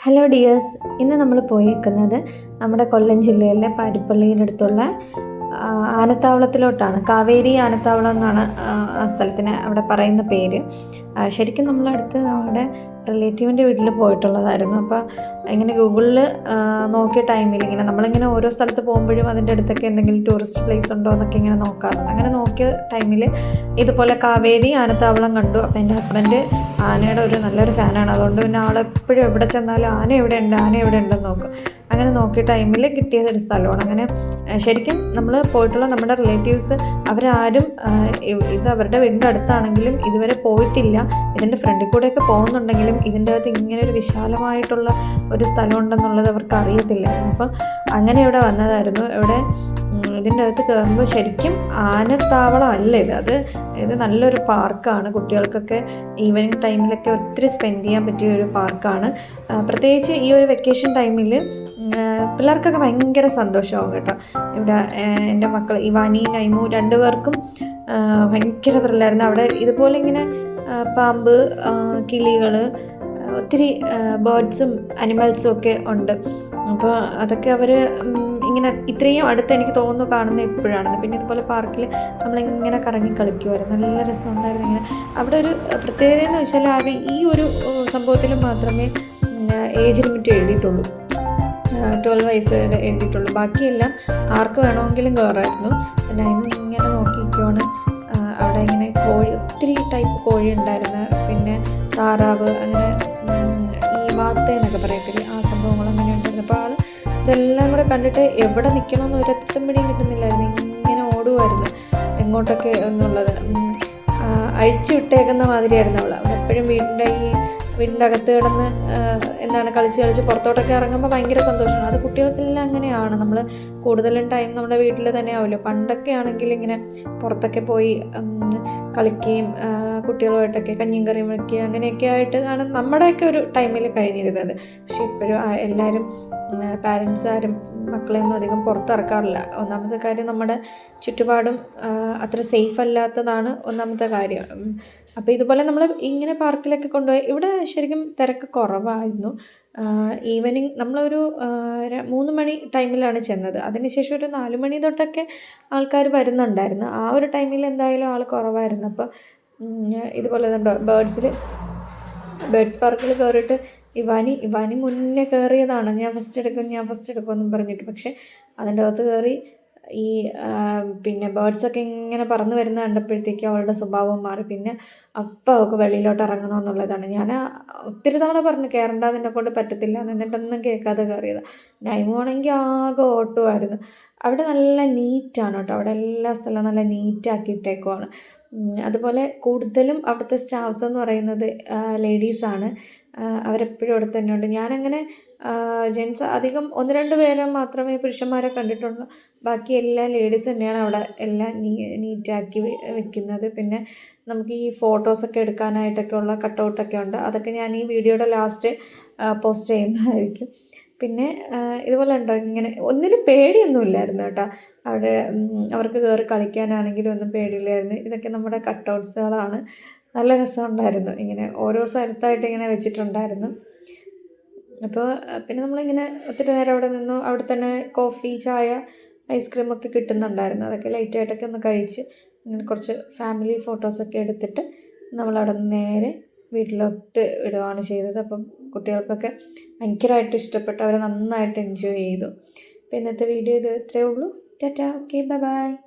Hello dears ഇന്ന് നമ്മൾ പോയിരിക്കുന്നത് നമ്മുടെ കൊല്ലം ജില്ലയിലെ പാരിപ്പള്ളിയിനടുത്തുള്ള ആനത്താവളത്തിലോട്ടാണ്. കാവേരി ആനത്താവളം എന്നാണ് ആ, സ്ഥലത്തിന് അവിടെ പറയുന്ന പേര്. ശരിക്കും നമ്മളടുത്ത് നമ്മുടെ റിലേറ്റീവിന്റെ വീട്ടിൽ പോയിട്ടുള്ളതായിരുന്നു. അപ്പോൾ ഇങ്ങനെ ഗൂഗിളിൽ നോക്കിയ ടൈമിൽ ഇങ്ങനെ നമ്മളിങ്ങനെ ഓരോ സ്ഥലത്ത് പോകുമ്പോഴും അതിന്റെ അടുത്തൊക്കെ എന്തെങ്കിലും ടൂറിസ്റ്റ് പ്ലേസ് ഉണ്ടോ എന്നൊക്കെ ഇങ്ങനെ നോക്കാറുണ്ട് അങ്ങനെ നോക്കിയ ടൈമിൽ ഇതുപോലെ കാവേരി ആനത്താവളം കണ്ടു. അപ്പോൾ എന്റെ ഹസ്ബൻഡ് ആനയുടെ ഒരു നല്ലൊരു ഫാനാണ്. അതുകൊണ്ട് പിന്നെ ആളെപ്പോഴും എവിടെ ചെന്നാലും ആന എവിടെ ഉണ്ട് ആന എവിടെ ഉണ്ടെന്ന് നോക്കും. അങ്ങനെ നോക്കിയ ടൈമിൽ കിട്ടിയ ഒരു സ്ഥലമാണ്. അങ്ങനെ ശരിക്കും നമ്മൾ പോയിട്ടുള്ള നമ്മുടെ റിലേറ്റീവ്സ് അവരാരും ഇത് അവരുടെ വീടിന്റെ അടുത്താണെങ്കിലും ഇതുവരെ പോയിട്ടില്ല. ഇതിന്റെ ഫ്രണ്ടിൽ കൂടെയൊക്കെ പോകുന്നുണ്ടെങ്കിലും ഇതിന്റെ അകത്ത് ഇങ്ങനെ ഒരു വിശാലമായിട്ടുള്ള ഒരു സ്ഥലം ഉണ്ടെന്നുള്ളത് അവർക്ക് അറിയത്തില്ലായിരുന്നു അപ്പം അങ്ങനെ ഇവിടെ വന്നതായിരുന്നു. ഇവിടെ ഇതിന്റെ അകത്ത് കയറുമ്പോൾ ശരിക്കും ആനത്താവളം അല്ല ഇത്. അത് ഇത് നല്ലൊരു പാർക്കാണ്. കുട്ടികൾക്കൊക്കെ ഈവനിങ് ടൈമിലൊക്കെ ഒത്തിരി സ്പെൻഡ് ചെയ്യാൻ പറ്റിയ ഒരു പാർക്കാണ്. പ്രത്യേകിച്ച് ഈ ഒരു വെക്കേഷൻ ടൈമിൽ പിള്ളേർക്കൊക്കെ ഭയങ്കര സന്തോഷമാവും കേട്ടോ. ഇവിടെ എന്റെ മക്കൾ ഇവാനി നൈമു രണ്ടുപേർക്കും പേർക്കും ഭയങ്കര ത്രില്ലായിരുന്നു അവിടെ ഇതുപോലെ ഇങ്ങനെ പാമ്പ് കിളികൾ ഒത്തിരി ബേർഡ്സും അനിമൽസും ഒക്കെ ഉണ്ട്. അപ്പോൾ അതൊക്കെ അവർ ഇങ്ങനെ ഇത്രയും അടുത്ത് എനിക്ക് തോന്നുന്നു കാണുന്ന എപ്പോഴാണെന്ന്. പിന്നെ ഇതുപോലെ പാർക്കിൽ നമ്മളിങ്ങനെ കറങ്ങി കളിക്കുമായിരുന്നു നല്ല രസമുണ്ടായിരുന്നു ഇങ്ങനെ. അവിടെ ഒരു പ്രത്യേകത എന്ന് വെച്ചാൽ ആകെ ഈ ഒരു സംഭവത്തിൽ മാത്രമേ ഏജ് ലിമിറ്റ് എഴുതിയിട്ടുള്ളൂ. ട്വൽവ് വയസ്സ് വരെ എഴുതിയിട്ടുള്ളൂ ബാക്കിയെല്ലാം ആർക്ക് വേണമെങ്കിലും കയറായിരുന്നു ടൈം ഇങ്ങനെ നോക്കിയിരിക്കുവാണ് അവിടെ ഇങ്ങനെ കോഴി ഒത്തിരി ടൈപ്പ് കോഴി ഉണ്ടായിരുന്നു. പിന്നെ താറാവ് അങ്ങനെ ഈ വാത്ത എന്നൊക്കെ പറയത്തില്ലേ ആ സംഭവങ്ങൾ അങ്ങനെ ഉണ്ടായിരുന്നു. അപ്പോൾ ആൾ ഇതെല്ലാം കൂടെ കണ്ടിട്ട് എവിടെ നിൽക്കണമെന്ന് ഒരെത്തും പിടിയും കിട്ടുന്നില്ലായിരുന്നു. ഇങ്ങനെ ഓടുമായിരുന്നു എങ്ങോട്ടൊക്കെ എന്നുള്ളത്. അഴിച്ചു വിട്ടേക്കുന്ന മാതിരിയായിരുന്നു അവൾ അവൾ എപ്പോഴും വീടിന്റെ ഈ വീടിന്റെ അകത്ത് കിടന്ന് എന്താണ് കളിച്ച് കളിച്ച് പുറത്തോട്ടൊക്കെ ഇറങ്ങുമ്പോൾ ഭയങ്കര സന്തോഷമാണ്. അത് കുട്ടികൾക്കെല്ലാം അങ്ങനെയാണ്. നമ്മൾ കൂടുതലും ടൈം നമ്മുടെ വീട്ടിൽ തന്നെ ആവുമല്ലോ. പണ്ടൊക്കെ ആണെങ്കിൽ ഇങ്ങനെ പുറത്തൊക്കെ പോയി കളിക്കുകയും കുട്ടികളുമായിട്ടൊക്കെ കഞ്ഞിയും കറിയും വെക്കുകയും അങ്ങനെയൊക്കെ ആയിട്ട് ആണ് നമ്മുടെയൊക്കെ ഒരു ടൈമിൽ കഴിഞ്ഞിരുന്നത്. പക്ഷെ ഇപ്പോഴും എല്ലാവരും പാരൻസ് ആരും മക്കളെയൊന്നും അധികം പുറത്തിറക്കാറില്ല. ഒന്നാമത്തെ കാര്യം നമ്മുടെ ചുറ്റുപാടും അത്ര സേഫ് അല്ലാത്തതാണ് ഒന്നാമത്തെ കാര്യം. അപ്പോൾ ഇതുപോലെ നമ്മൾ ഇങ്ങനെ പാർക്കിലൊക്കെ കൊണ്ടുപോയി ഇവിടെ ശരിക്കും തിരക്ക് കുറവായിരുന്നു. ഈവനിങ് നമ്മളൊരു മൂന്ന് മണി ടൈമിലാണ് ചെന്നത്. അതിനുശേഷം ഒരു നാല് മണി തൊട്ടൊക്കെ ആൾക്കാർ വരുന്നുണ്ടായിരുന്നു. ആ ഒരു ടൈമിൽ എന്തായാലും ആൾ കുറവായിരുന്നു. അപ്പോൾ ഇതുപോലെ ബേർഡ്സിൽ ബേർഡ്സ് പാർക്കിൽ കയറിയിട്ട് ഇവാനി ഇവാനി മുന്നേ കയറിയതാണ് ഞാൻ ഫസ്റ്റ് എടുക്കും ഞാൻ ഫസ്റ്റ് എടുക്കും എന്നും പറഞ്ഞിട്ട്. പക്ഷേ അതിന്റെ അകത്ത് കയറി ഈ പിന്നെ ബേർഡ്സൊക്കെ ഇങ്ങനെ പറന്ന് വരുന്ന കണ്ടപ്പോഴത്തേക്കും അവളുടെ സ്വഭാവം മാറി. പിന്നെ അപ്പം അവൾക്ക് വെളിയിലോട്ട് ഇറങ്ങണമെന്നുള്ളതാണ് ഞാൻ ആ ഒത്തിരി തവണ പറഞ്ഞു കയറണ്ട അതിന്റെ കൊണ്ട് പറ്റത്തില്ല എന്ന് എന്നിട്ടൊന്നും കേൾക്കാതെ കയറിയതാണ് നൈമു ആണെങ്കിൽ ആകെ ഓട്ടുമായിരുന്നു. അവിടെ നല്ല നീറ്റാണ് കേട്ടോ. അവിടെ എല്ലാ സ്ഥലവും നല്ല നീറ്റാക്കി ഇട്ടേക്കുവാണ്. അതുപോലെ കൂടുതലും അവിടുത്തെ സ്റ്റാഫ്സ് എന്ന് പറയുന്നത് ലേഡീസാണ് അവരെപ്പോഴും അവിടെ തന്നെ ഉണ്ട്. ഞാനങ്ങനെ ജെൻസ് അധികം ഒന്ന് രണ്ട് പേരെ മാത്രമേ പുരുഷന്മാരെ കണ്ടിട്ടുള്ളൂ. ബാക്കി എല്ലാ ലേഡീസ് തന്നെയാണ് അവിടെ എല്ലാം നീ നീറ്റാക്കി വെക്കുന്നത്. പിന്നെ നമുക്ക് ഈ ഫോട്ടോസൊക്കെ എടുക്കാനായിട്ടൊക്കെ ഉള്ള കട്ടൗട്ടൊക്കെ ഉണ്ട്. അതൊക്കെ ഞാൻ ഈ വീഡിയോയുടെ ലാസ്റ്റ് പോസ്റ്റ് ചെയ്യുന്നതായിരിക്കും. പിന്നെ ഇതുപോലെ ഉണ്ടോ? ഇങ്ങനെ ഒന്നിനും പേടിയൊന്നും ഇല്ലായിരുന്നു കേട്ടോ. അവിടെ അവർക്ക് കയറി കളിക്കാനാണെങ്കിലും ഒന്നും പേടിയില്ലായിരുന്നു. ഇതൊക്കെ നമ്മുടെ കട്ടൗട്ട്സുകളാണ്. നല്ല രസമുണ്ടായിരുന്നു. ഇങ്ങനെ ഓരോ സ്ഥലത്തായിട്ട് ഇങ്ങനെ വെച്ചിട്ടുണ്ടായിരുന്നു. അപ്പോൾ പിന്നെ നമ്മളിങ്ങനെ ഒത്തിരി നേരം അവിടെ നിന്നു. അവിടെ തന്നെ കോഫി ചായ ഐസ്ക്രീം ഒക്കെ കിട്ടുന്നുണ്ടായിരുന്നു. അതൊക്കെ ലൈറ്റായിട്ടൊക്കെ ഒന്ന് കഴിച്ച് ഇങ്ങനെ കുറച്ച് ഫാമിലി ഫോട്ടോസൊക്കെ എടുത്തിട്ട് നമ്മളവിടെ നിന്ന് നേരെ വീട്ടിലോട്ട് വിടുകയാണ് ചെയ്തത്. അപ്പം കുട്ടികൾക്കൊക്കെ ഭയങ്കരമായിട്ട് ഇഷ്ടപ്പെട്ടു. അവരെ നന്നായിട്ട് എൻജോയ് ചെയ്തു. അപ്പോൾ ഇന്നത്തെ വീഡിയോ ഇത് ഇത്രയേ ഉള്ളൂ. ടാറ്റാ. Okay bye bye